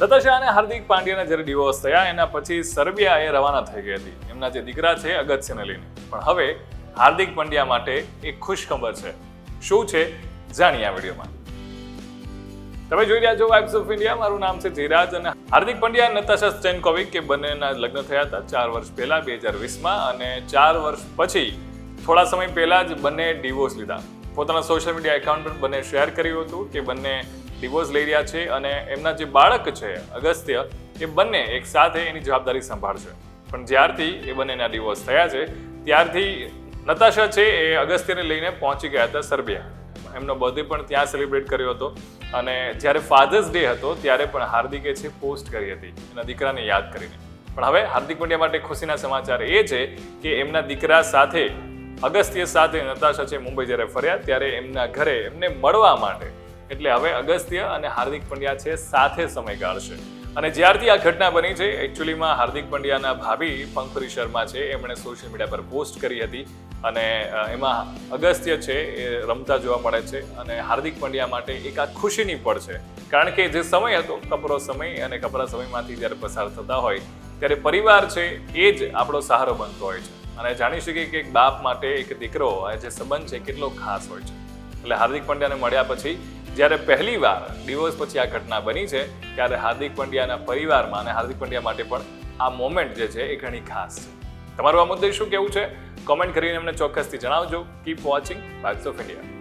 Natasha અને હાર્દિક પાંડ્યાના જ્યારે divorce થયા, એના પછી સર્બિયા એ રવાના થઈ ગઈ હતી. એમના જે દીકરા છે અગત્યને લઈને. પણ હવે હાર્દિક પંડ્યા માટે એક ખુશખબર છે. શું છે? જાણીએ આ વિડીયોમાં. તમે જોઈ રહ્યા છો વાઇબ્સ ઓફ ઇન્ડિયા મારું નામ છે ધીરાજ અને હાર્દિક પંડ્યા નતાશા સ્ટેનકોવિક, કે બંનેના લગ્ન થયા હતા ચાર વર્ષ પહેલા, બે હજાર વીસમાં, અને ચાર વર્ષ પછી, થોડા સમય પહેલા જ બંને ડિવોર્સ લીધા. પોતાના સોશિયલ મીડિયા એકાઉન્ટ પર બંને શેર કર્યું હતું કે બંને ડિવોર્સ લઈ રહ્યા છે અને એમના જે બાળક છે, અગસ્ત્ય, એ બંને એક સાથે એની જવાબદારી સંભાળશે. પણ જ્યારથી એ બંનેના ડિવોર્સ થયા છે, ત્યારથી નતાશા છે એ અગસ્ત્યને લઈને પહોંચી ગયા હતા સર્બિયા. એમનો બર્થડે પણ ત્યાં સેલિબ્રેટ કર્યો હતો અને જ્યારે ફાધર્સ ડે હતો, ત્યારે પણ હાર્દિકે છે પોસ્ટ કરી હતી, એના દીકરાને યાદ કરીને. પણ હવે હાર્દિક પંડ્યા માટે ખુશીના સમાચાર એ છે કે એમના દીકરા સાથે, અગસ્ત્ય સાથે નતાશા છે મુંબઈ જ્યારે ફર્યા, ત્યારે એમના ઘરે એમને મળવા માટે એટલે હવે અગસ્ત્ય અને હાર્દિક પંડ્યા છે સાથે સમય ગાળશે અને જ્યારથી આ ઘટના બની છે એકચ્યુઅલીમાં હાર્દિક પંડ્યાના ભાભી પંખરી શર્મા છે, એમણે સોશિયલ મીડિયા પર પોસ્ટ કરી હતી અને એમાં અગસ્ત્ય છે એ રમતા જોવા મળે છે અને હાર્દિક પંડ્યા માટે એક આ ખુશીની પળ છે. કારણ કે જે સમય હતો, કપરો સમય અને કપરા સમયમાંથી જ્યારે પસાર થતા હોય, ત્યારે પરિવાર છે એ જ આપણો સહારો બનતો હોય છે. અને જાણી શકીએ કે એક બાપ માટે એક દીકરો જે સંબંધ છે, કેટલો ખાસ હોય છે. એટલે હાર્દિક પંડ્યાને મળ્યા પછી જ્યારે પહેલી વાર ડિવોર્સ પછી આ ઘટના બની છે, ત્યારે હાર્દિક પંડ્યાના પરિવારમાં અને હાર્દિક પંડ્યા માટે પણ આ મોમેન્ટ જે છે એ ઘણી ખાસ છે. તમારું આ મુદ્દે શું કેવું છે? કોમેન્ટ કરીને અમને ચોક્કસથી જણાવજો. Keep watching bags of India